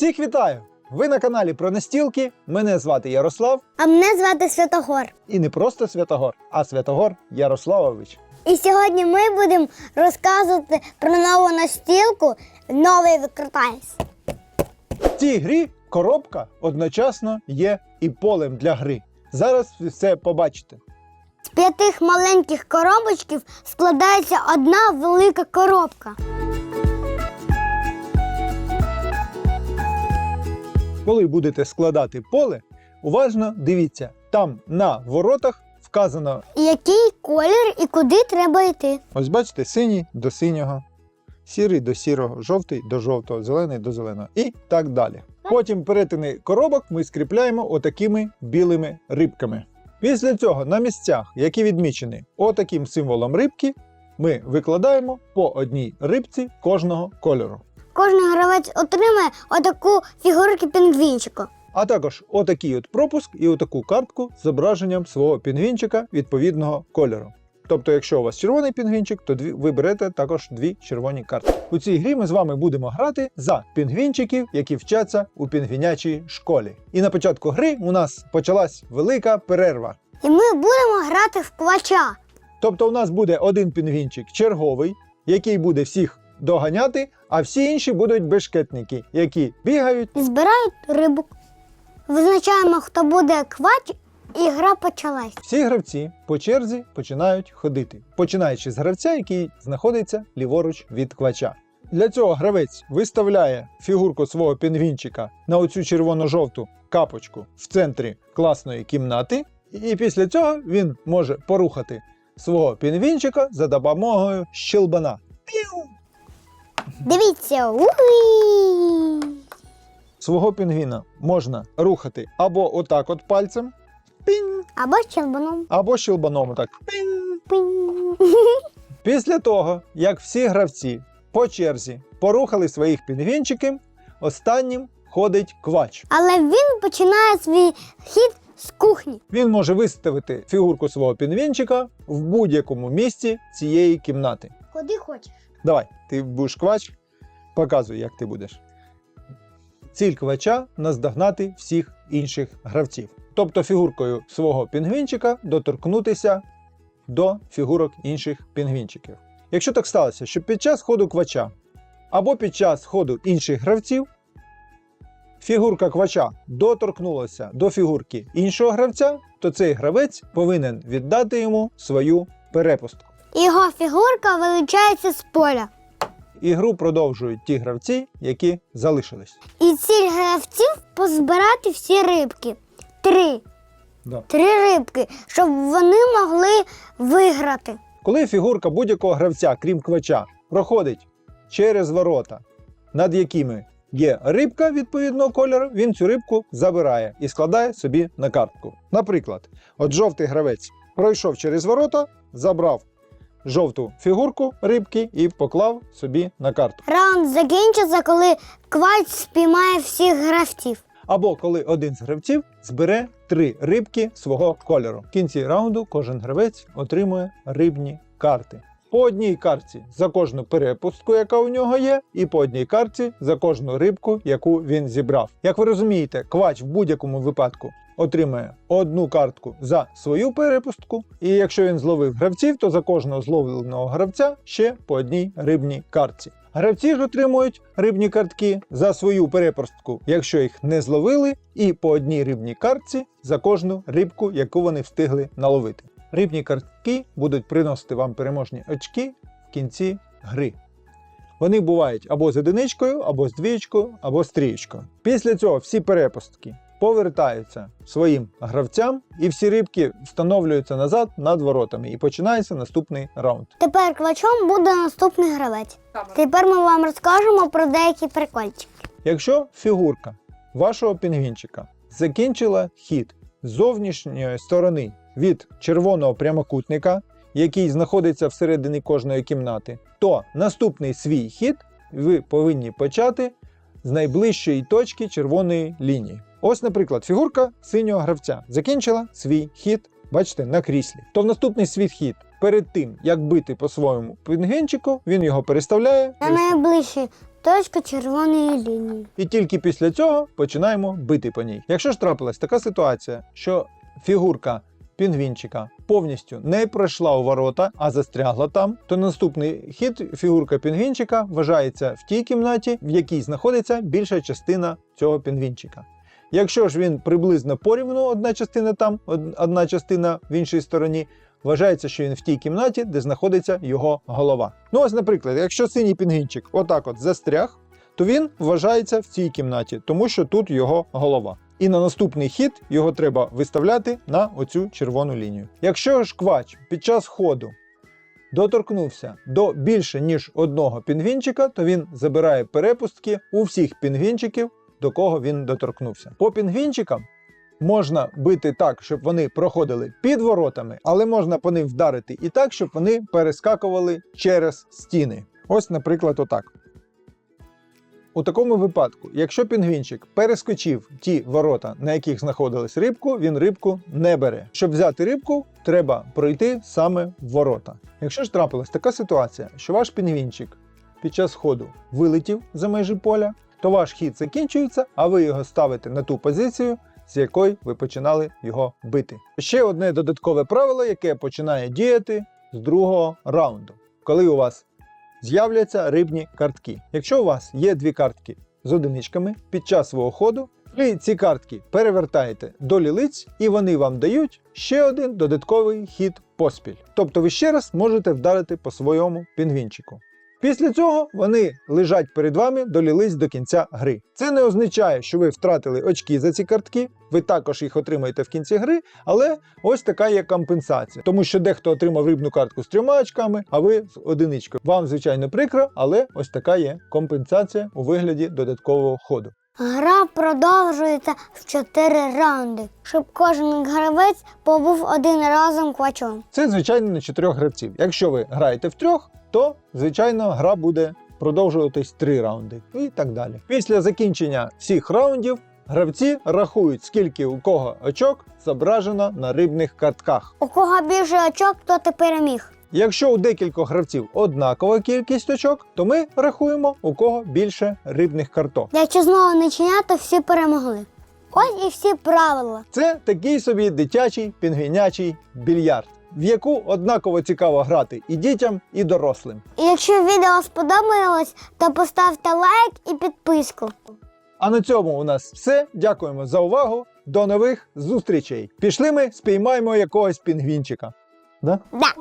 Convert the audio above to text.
Всіх вітаю! Ви на каналі про настілки. Мене звати Ярослав, А мене звати Святогор. і не просто Святогор, а Святогор Ярославович. І сьогодні ми будемо розказувати про нову настілку новий викрутайс. В цій грі коробка одночасно є і полем для гри. Зараз ви все побачите. З п'ятих маленьких коробочків складається одна велика коробка. Коли будете складати поле, уважно дивіться, там на воротах вказано, який колір і куди треба йти. ось бачите, синій до синього, сірий до сірого, жовтий до жовтого, зелений до зеленого і так далі. Потім перетини коробок ми скріпляємо отакими білими рибками. Після цього на місцях, які відмічені отаким символом рибки, ми викладаємо по одній рибці кожного кольору. Кожен гравець отримає отаку фігурку пінгвінчика. А також отакий от пропуск і отаку картку з зображенням свого пінгвінчика відповідного кольору. Тобто, якщо у вас червоний пінгвінчик, то дві, ви берете також дві червоні картки. У цій грі ми з вами будемо грати за пінгвінчиків, які вчаться у пінгвінячій школі. І на початку гри у нас почалась велика перерва. І ми будемо грати в квача. Тобто, у нас буде один пінгвінчик черговий, який буде всіх доганяти, а всі інші будуть бешкетники, які бігають збирають рибу. Визначаємо, хто буде квач, і гра почалась. Всі гравці по черзі починають ходити, починаючи з гравця, який знаходиться ліворуч від квача. Для цього гравець виставляє фігурку свого пінгвінчика на оцю червоно-жовту капочку в центрі класної кімнати, і після цього він може порухати свого пінгвінчика за допомогою щелбана. Дивіться, уй! Свого пінгвіна можна рухати або отак от пальцем, пінь, Або щелбаном. або щелбаном отак. Пінь. Пинь. Після того, як всі гравці по черзі порухали своїх пінгвінчиків, останнім ходить квач. Але він починає свій хід з кухні. Він може виставити фігурку свого пінгвінчика в будь-якому місці цієї кімнати. Куди хочеш. Давай, ти будеш квач, показуй, як ти будеш. Ціль квача наздогнати всіх інших гравців. Тобто фігуркою свого пінгвінчика доторкнутися до фігурок інших пінгвінчиків. Якщо так сталося, що під час ходу квача або під час ходу інших гравців фігурка квача доторкнулася до фігурки іншого гравця, то цей гравець повинен віддати йому свою перепустку. Його фігурка вилучається з поля. Ігру продовжують ті гравці, які залишились. І ціль гравців позбирати всі рибки. Три. Да. Три рибки, щоб вони могли виграти. Коли фігурка будь-якого гравця, крім квача, проходить через ворота, над якими є рибка відповідного кольору, він цю рибку забирає і складає собі на картку. Наприклад, от жовтий гравець пройшов через ворота, забрав жовту фігурку рибки і поклав собі на картку. Раунд закінчиться, коли квач спіймає всіх гравців. Або коли один з гравців збере три рибки свого кольору. В кінці раунду кожен гравець отримує рибні карти. По одній картці за кожну перепустку, яка у нього є, і по одній картці за кожну рибку, яку він зібрав. Як ви розумієте, квач в будь-якому випадку отримає одну картку за свою перепустку, і якщо він зловив гравців, то за кожного зловленого гравця ще по одній рибній картці. Гравці ж отримують рибні картки за свою перепустку, якщо їх не зловили, і по одній рибній картці за кожну рибку, яку вони встигли наловити. Рибні картки будуть приносити вам переможні очки в кінці гри. Вони бувають або з одиничкою, або з двічкою, або з трієчкою. Після цього всі перепустки повертаються своїм гравцям, і всі рибки встановлюються назад над воротами, і починається наступний раунд. Тепер квачом буде наступний гравець. Тепер ми вам розкажемо про деякі прикольчики. Якщо фігурка вашого пінгвінчика закінчила хід з зовнішньої сторони від червоного прямокутника, який знаходиться всередині кожної кімнати, то наступний свій хід ви повинні почати з найближчої точки червоної лінії. Ось, наприклад, фігурка синього гравця закінчила свій хід, бачите, на кріслі. То в наступний свій хід перед тим, як бити по своєму пінгвінчику, він його переставляє На найближчій точка червоної лінії. І тільки після цього починаємо бити по ній. Якщо ж трапилась така ситуація, що фігурка пінгвінчика повністю не пройшла у ворота, а застрягла там, то наступний хід фігурка пінгвінчика вважається в тій кімнаті, в якій знаходиться більша частина цього пінгвінчика. Якщо ж він приблизно порівну, одна частина там, одна частина в іншій стороні, вважається, що він в тій кімнаті, де знаходиться його голова. Ну ось, наприклад, якщо синій пінгвінчик отак от застряг, то він вважається в цій кімнаті, тому що тут його голова. І на наступний хід його треба виставляти на оцю червону лінію. Якщо ж квач під час ходу доторкнувся до більше ніж одного пінгвінчика, то він забирає перепустки у всіх пінгвінчиків, до кого він доторкнувся. По пінгвінчикам можна бити так, щоб вони проходили під воротами, але можна по ним вдарити і так, щоб вони перескакували через стіни. Ось, наприклад, отак. У такому випадку, якщо пінгвінчик перескочив ті ворота, на яких знаходилась рибку, він рибку не бере. Щоб взяти рибку, треба пройти саме в ворота. Якщо ж трапилась така ситуація, що ваш пінгвінчик під час ходу вилетів за межі поля, то ваш хід закінчується, а ви його ставите на ту позицію, з якої ви починали його бити. Ще одне додаткове правило, яке починає діяти з другого раунду, коли у вас з'являться рибні картки. Якщо у вас є дві картки з одиничками під час свого ходу, ви ці картки перевертаєте до лілиць і вони вам дають ще один додатковий хід поспіль. Тобто ви ще раз можете вдарити по своєму пінгвінчику. Після цього вони лежать перед вами до лілиць до кінця гри. Це не означає, що ви втратили очки за ці картки, ви також їх отримаєте в кінці гри, але ось така є компенсація. Тому що дехто отримав рибну картку з трьома очками, а ви з одиничкою. Вам, звичайно, прикро, але ось така є компенсація у вигляді додаткового ходу. Гра продовжується в 4 раунди, щоб кожен гравець побув один разом квачом. Це звичайно на чотирьох гравців. Якщо ви граєте в трьох, то звичайно гра буде продовжуватись три раунди і так далі. Після закінчення всіх раундів гравці рахують, скільки у кого очок зображено на рибних картках. У кого більше очок, то ти переміг. Якщо у декількох гравців однакова кількість очок, то ми рахуємо, у кого більше рибних карток. Якщо знову не чиняти, всі перемогли. Ось і всі правила. Це такий собі дитячий пінгвінячий більярд, в яку однаково цікаво грати і дітям, і дорослим. І якщо відео сподобалось, то поставте лайк і підписку. А на цьому у нас все. Дякуємо за увагу. До нових зустрічей. Пішли ми, спіймаємо якогось пінгвінчика. Да? Да.